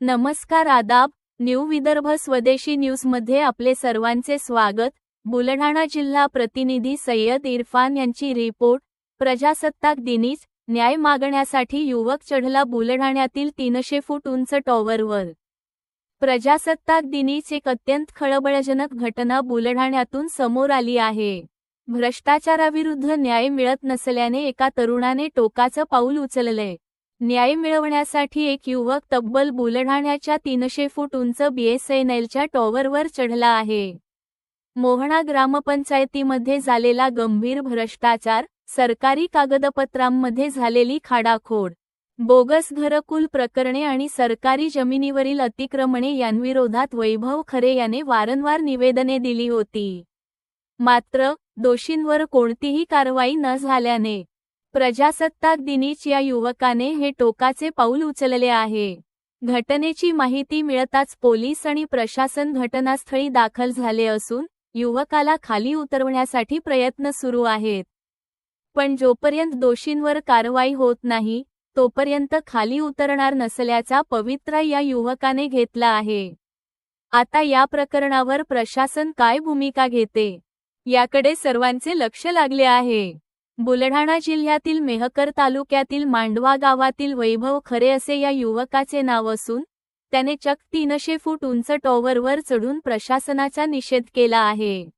नमस्कार आदाब न्यू विदर्भ स्वदेशी न्यूजमध्ये आपले सर्वांचे स्वागत. बुलढाणा जिल्हा प्रतिनिधी सय्यद इरफान यांची रिपोर्ट. प्रजासत्ताक दिनीच न्याय मागण्यासाठी युवक चढला बुलढाण्यातील तीनशे फूट उंच टॉवरवर प्रजासत्ताक दिनीच एक अत्यंत खळबळजनक घटना बुलढाण्यातून समोर आली आहे. भ्रष्टाचाराविरुद्ध न्याय मिळत नसल्याने एका तरुणाने टोकाचं पाऊल उचललंय. न्याय मिळवण्यासाठी एक युवक तब्बल बुलढाण्याच्या तीनशे फूट उंच बीएसएनएलच्या टॉवरवर चढला आहे. मोहणा ग्रामपंचायतीमध्ये झालेला गंभीर भ्रष्टाचार सरकारी कागदपत्रांमध्ये झालेली खाडाखोड बोगस घरकुल प्रकरणे आणि सरकारी जमिनीवरील अतिक्रमणे यांविरोधात वैभव खरे याने वारंवार निवेदने दिली होती. मात्र दोषींवर कोणतीही कारवाई न झाल्याने प्रजासत्ताक दिनीच या युवकाने हे टोकाचे पाऊल उचलले आहे. घटनेची माहिती मिळताच पोलीस आणि प्रशासन घटनास्थळी दाखल झाले असून युवकाला खाली उतरवण्यासाठी प्रयत्न सुरू आहेत. पण जोपर्यंत दोषींवर कारवाई होत नाही तोपर्यंत खाली उतरणार नसल्याचा पवित्रा या युवकाने घेतला आहे. आता या प्रकरणावर प्रशासन काय भूमिका घेते? याकडे सर्वांचे लक्ष लागले आहे. बुलढाणा जिल्ह्यातील मेहकर तालुक्यातील मांडवा गावातील वैभव खरे असे या युवकाचे नाव असून त्याने चक तीनशे फूट उंच टॉवरवर चढून प्रशासनाचा निषेध केला आहे.